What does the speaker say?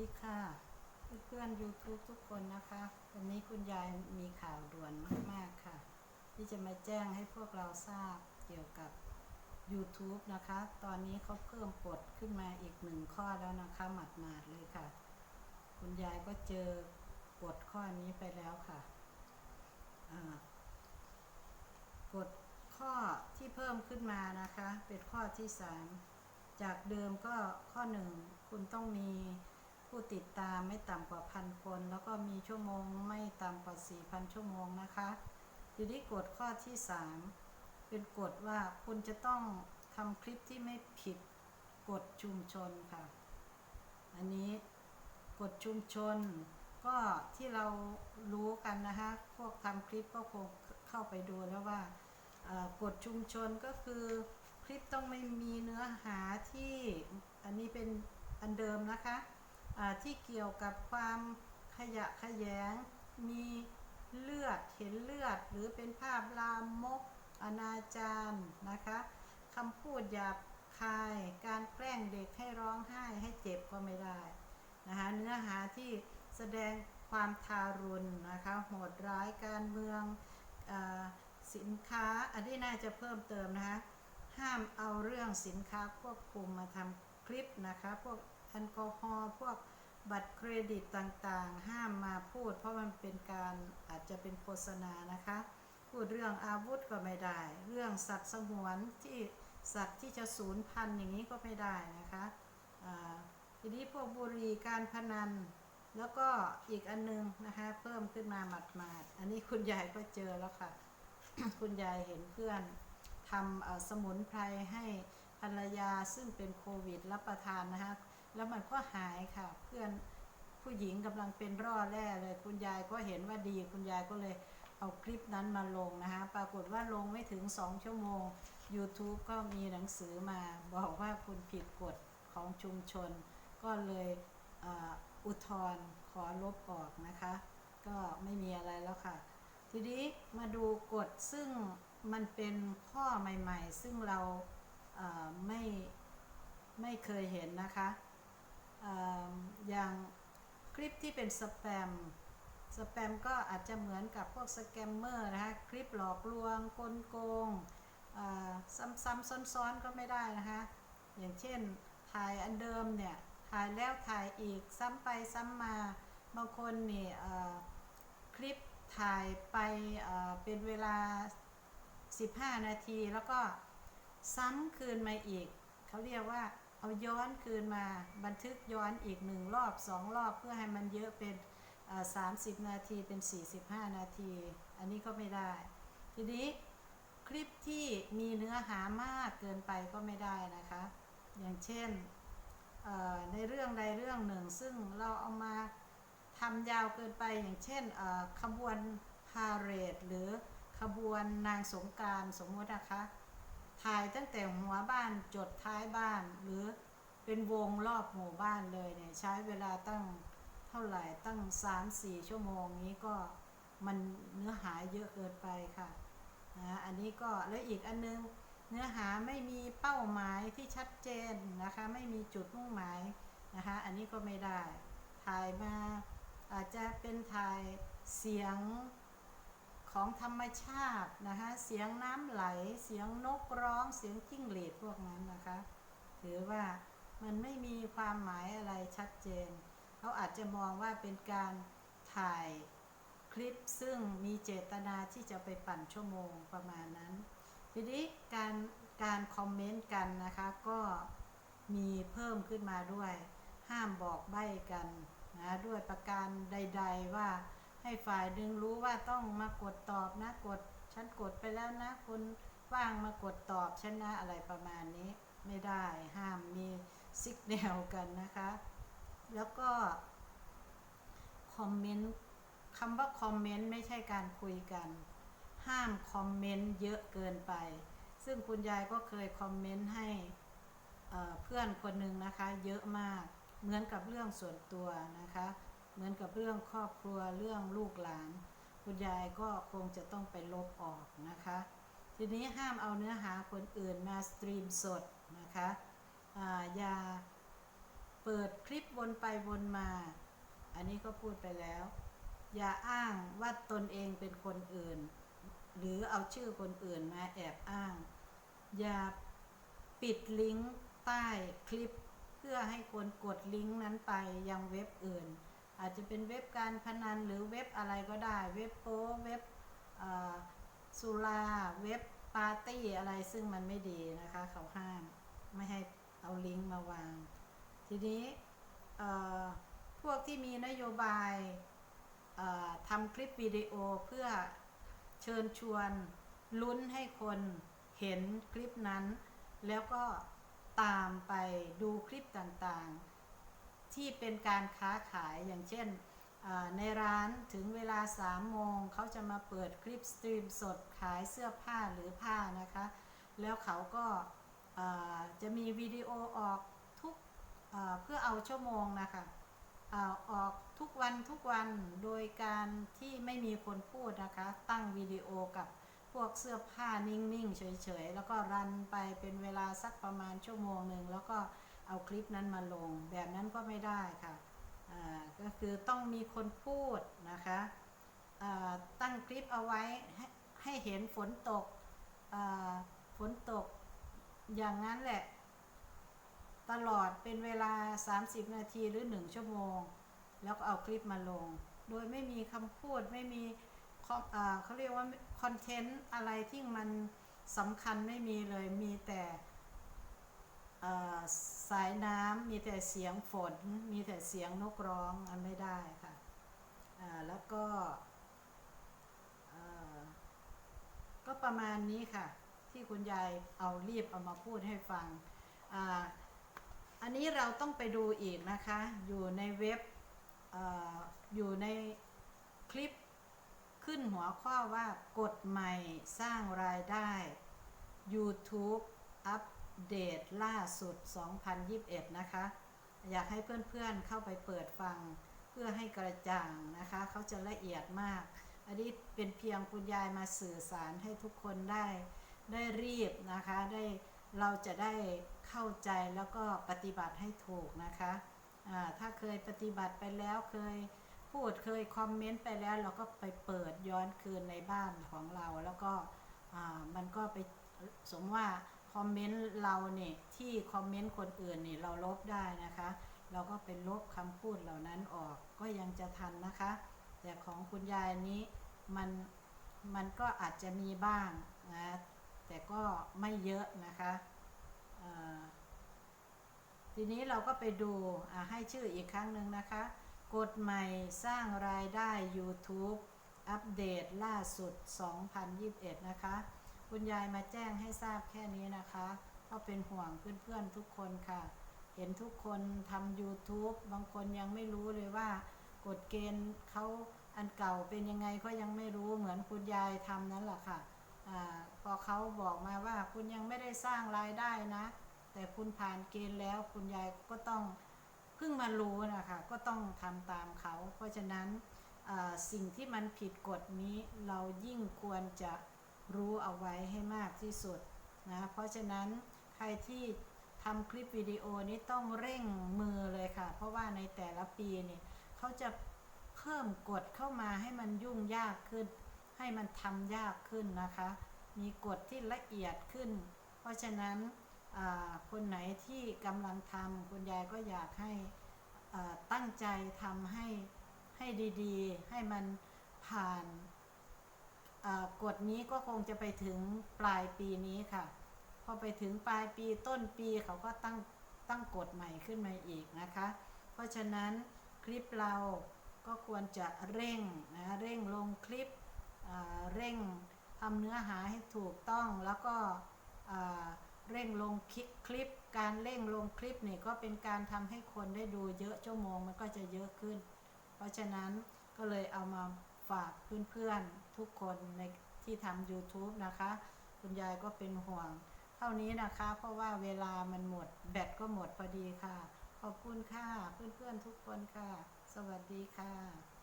ดีค่ะเพื่อนๆ YouTube ทุกคนนะคะ วันนี้คุณยายมีข่าวด่วนมากๆค่ะ ที่จะมาแจ้งให้พวกเราทราบเกี่ยวกับ YouTube นะคะ ตอนนี้เขาเพิ่มกฎขึ้นมาอีกหนึ่งข้อแล้วนะคะหมัดๆเลยค่ะ คุณยายก็เจอกฎข้อนี้ไปแล้วค่ะกฎข้อที่เพิ่มขึ้นมานะคะ เป็นข้อที่ 3 จากเดิมก็ข้อ 1 คุณต้องมี ผู้ติดตามไม่ต่ำกว่าพันคน แล้วก็มีชั่วโมงไม่ต่ำกว่า 4,000 ชั่วโมงนะคะทีนี้กฎข้อที่ 3 เป็นกฎว่าคุณจะต้องทำคลิปที่ไม่ผิดกฎชุมชนค่ะ อันนี้กฎชุมชนก็ที่เรารู้กันนะคะพวกทำคลิปก็คงเข้าไปดูแล้วว่ากฎชุมชนก็คือคลิปต้องไม่มีเนื้อหาที่อันนี้เป็นอันเดิมนะคะ ที่เกี่ยวกับความขยะแขยง มีเลือดเห็นเลือด หรือเป็นภาพลามก อนาจารนะคะคำพูดหยาบคายการแกล้งเด็กให้ร้องไห้ให้เจ็บก็ไม่ได้นะคะเนื้อหาที่แสดงความทารุณนะคะโหดร้ายการเมืองอสินค้าอันนี้น่าจะเพิ่มเติมนะคะห้ามเอาเรื่องสินค้าควบคุมมาทำคลิปนะคะพวก แอลกอฮอล์พวกบัตรเครดิตต่างๆ ห้ามมาพูด เพราะมันเป็นการอาจจะเป็นโฆษณานะคะ พูดเรื่องอาวุธก็ไม่ได้ เรื่องสัตว์สงวนที่สัตว์ที่จะสูญพันธุ์อย่างนี้ก็ไม่ได้นะคะทีนี้พวกบุหรี่การพนัน แล้วก็อีกอันนึงนะคะเพิ่มขึ้นมาหมาดๆ อันนี้คุณยายก็เจอแล้วค่ะ คุณยายเห็นเพื่อนทำสมุนไพรให้ภรรยาซึ่งเป็นโควิดรับประทานนะคะ แล้วมันก็หายค่ะ เพื่อนผู้หญิงกำลังเป็นร่อแร่เลย คุณยายก็เห็นว่าดี คุณยายก็เลยเอาคลิปนั้นมาลงนะคะ ปรากฏว่าลงไม่ถึง2ชั่วโมง YouTube ก็มีหนังสือมา บอกว่าคุณผิดกฎของชุมชน ก็เลยอุทธรณ์ขอลบออกนะคะ ก็ไม่มีอะไรแล้วค่ะ ทีนี้มาดูกฎซึ่งมันเป็นข้อใหม่ ๆ ซึ่งเราไม่ไม่เคยเห็นนะคะ อย่างคลิปที่เป็นสแปม สแปมก็อาจจะเหมือนกับพวกสแกมเมอร์นะคะ คลิปหลอกลวงกลโกงซ้ำๆซ้อนๆก็ไม่ได้นะคะ อย่างเช่นถ่ายอันเดิมเนี่ย ถ่ายแล้วถ่ายอีกซ้ำไปซ้ำมา บางคนนี่คลิปถ่ายไปเป็นเวลา 15 นาทีแล้วก็ซ้ำคืนมาอีก เขาเรียกว่า เอาย้อนคืนมาบันทึกย้อนอีกหนึ่งรอบสองรอบเพื่อให้มันเยอะเป็นเอ่อ30นาทีเป็น 45 นาที อันนี้ก็ไม่ได้ ทีนี้คลิปที่มีเนื้อหามากเกินไปก็ไม่ได้นะคะ อย่างเช่นในเรื่องใดเรื่องหนึ่ง ซึ่งเราเอามาทำยาวเกินไปอย่างเช่นขบวนพาเหรดหรือขบวนนางสงการสมมตินะคะ ถ่ายตั้งแต่หัวบ้านจดท้ายบ้านหรือเป็นวงรอบหมู่บ้านเลยเนี่ยใช้เวลาตั้งเท่าไหร่ตั้ง 3-4 ชั่วโมงนี้ก็มันเนื้อหาเยอะเกินไปค่ะนะอันนี้ก็แล้วอีกอันนึงเนื้อหาไม่มีเป้าหมายที่ชัดเจนนะคะ ไม่มีจุดมุ่งหมายนะคะอันนี้ก็ไม่ได้ถ่ายมาอาจจะเป็นถ่ายเสียง ของธรรมชาตินะคะเสียงน้ำไหล เสียงนกร้องเสียงจิ้งหรีดพวกนั้นนะคะถือว่ามันไม่มีความหมายอะไรชัดเจน เขาอาจจะมองว่าเป็นการถ่ายคลิปซึ่งมีเจตนาที่จะไปปั่นชั่วโมงประมาณนั้น ทีนี้การการคอมเมนต์กันนะคะก็มีเพิ่มขึ้นมาด้วย ห้ามบอกใบ้กันนะด้วยประการใด ๆว่า ให้ฝ่ายหนึ่งรู้ว่าต้องมากดตอบนะกดฉันกดไปแล้วนะคนว่างมากดตอบฉันนะอะไรประมาณนี้ ไม่ได้ห้ามมีซิกแนวกันนะคะ แล้วก็คอมเมนต์คำว่าคอมเมนต์ไม่ใช่การคุยกัน ห้ามคอมเมนต์เยอะเกินไป ซึ่งคุณยายก็เคยคอมเมนต์ให้เพื่อนคนหนึ่งนะคะ เยอะมากเหมือนกับเรื่องส่วนตัวนะคะ เหมือนกับเรื่องครอบครัวเรื่องลูกหลาน คุณยายก็คงจะต้องไปลบออกนะคะ ทีนี้ห้ามเอาเนื้อหาคนอื่นมาสตรีมสดนะคะอาอย่าเปิดคลิปวนไปวนมา อันนี้ก็พูดไปแล้ว อย่าอ้างว่าตนเองเป็นคนอื่น หรือเอาชื่อคนอื่นมาแอบอ้าง อย่าปิดลิงก์ใต้คลิป เพื่อให้คนกดลิงก์นั้นไปยังเว็บอื่น อาจจะเป็นเว็บการพนันหรือเว็บอะไรก็ได้ เว็บโป๊เว็บสุราเว็บปาร์ตี้อะไรซึ่งมันไม่ดีนะคะ เขาห้ามไม่ให้เอาลิงก์มาวาง ทีนี้พวกที่มีนโยบายทำคลิปวิดีโอเพื่อเชิญชวนลุ้นให้คนเห็นคลิปนั้น แล้วก็ตามไปดูคลิปต่างๆ ที่เป็นการค้าขายอย่างเช่นในร้านถึงเวลา3โมงเขาจะมาเปิดคลิปสตรีมสดขายเสื้อผ้าหรือผ้านะคะ แล้วเขาก็จะมีวิดีโอออกทุกเพื่อเอาชั่วโมงนะคะออกทุกวันทุกวันโดยการที่ไม่มีคนพูดนะคะ ตั้งวิดีโอกับพวกเสื้อผ้านิ่งๆเฉยๆ แล้วก็รันไปเป็นเวลาสักประมาณชั่วโมงหนึ่งแล้วก็ เอาคลิปนั้นมาลง แบบนั้นก็ไม่ได้ค่ะก็คือต้องมีคนพูดนะคะตั้งคลิปเอาไว้ให้เห็นฝนตกฝนตกอย่างนั้นแหละ ตลอดเป็นเวลา 30 นาทีหรือ 1 ชั่วโมง แล้วก็เอาคลิปมาลง โดยไม่มีคำพูดไม่มีเขาเรียกว่าคอนเทนต์อะไรที่มันสำคัญไม่มีเลยมีแต่ สายน้ำมีแต่เสียงฝน มีแต่เสียงนกร้องอันไม่ได้ค่ะแล้วก็ก็ประมาณนี้ค่ะ ที่คุณยายเอารีบเอามาพูดให้ฟังออันนี้เราต้องไปดูอีกนะคะ อยู่ในเว็บออยู่ในคลิปขึ้นหัวข้อว่ากฎใหม่สร้างรายได้ YouTube อัป เดตล่าสุด 2021 นะคะ อยากให้เพื่อนๆเข้าไปเปิดฟังเพื่อให้กระจ่างนะคะ เขาจะละเอียดมาก อันนี้เป็นเพียงคุณยายมาสื่อสารให้ทุกคนได้ ได้รีบนะคะ ได้เราจะได้เข้าใจแล้วก็ปฏิบัติให้ถูกนะคะอ่าถ้าเคยปฏิบัติไปแล้วเคยพูดเคยคอมเมนต์ไปแล้ว เราก็ไปเปิดย้อนคืนในบ้านของเราแล้วก็มันก็ไปสมว่า คอมเมนต์เราเนี่ยที่คอมเมนต์คนอื่นเนี่ยเราลบได้นะคะ เราก็เป็นลบคำพูดเหล่านั้นออกก็ยังจะทันนะคะ แต่ของคุณยายนี้มันมันก็อาจจะมีบ้างนะแต่ก็ไม่เยอะนะคะทีนี้เราก็ไปดูให้ชื่ออีกครั้งหนึ่งนะคะ กฎใหม่สร้างรายได้ YouTube อัปเดตล่าสุด 2021 นะคะ คุณยายมาแจ้งให้ทราบแค่นี้นะคะเพราะเป็นห่วงเพื่อนๆทุกคนค่ะ เห็นทุกคนทำ YouTube บางคนยังไม่รู้เลยว่ากฎเกณฑ์เขาอันเก่าเป็นยังไงก็ยังไม่รู้เหมือนคุณยายทำนั่นแหละค่ะอพอเขาบอกมาว่าคุณยังไม่ได้สร้างรายได้นะ แต่คุณผ่านเกณฑ์แล้วคุณยายก็ต้องเพิ่งมารู้นะคะก็ต้องทำตามเขา เพราะฉะนั้นสิ่งที่มันผิดกฎนี้เรายิ่งควรจะ รู้เอาไว้ให้มากที่สุดนะเพราะฉะนั้นใครที่ทำคลิปวิดีโอนี้ต้องเร่งมือเลยค่ะ เพราะว่าในแต่ละปีเนี่ยเขาจะเพิ่มกฎเข้ามาให้มันยุ่งยากขึ้น ให้มันทำยากขึ้นนะคะ มีกฎที่ละเอียดขึ้น เพราะฉะนั้นคนไหนที่กำลังทำคุณยายก็อยากให้ตั้งใจทำให้ให้ดีๆ ให้มันผ่าน กฎนี้ก็คงจะไปถึงปลายปีนี้ค่ะ พอไปถึงปลายปีต้นปีเขาก็ตั้งตั้งกฎใหม่ขึ้นมาอีกนะคะ เพราะฉะนั้นคลิปเราก็ควรจะเร่งนะเร่งลงคลิปเร่งทำเนื้อหาให้ถูกต้องแล้วก็เร่งลงคลิปคลิป การเร่งลงคลิปนี่ก็เป็นการทำให้คนได้ดูเยอะชั่วโมงมันก็จะเยอะขึ้น เพราะฉะนั้นก็เลยเอามา ฝากเพื่อนๆทุกคนในที่ทำ YouTube นะคะ คุณยายก็เป็นห่วง เท่านี้นะคะ เพราะว่าเวลามันหมด แบตก็หมดพอดีค่ะ ขอบคุณค่ะ เพื่อนๆทุกคนค่ะ สวัสดีค่ะ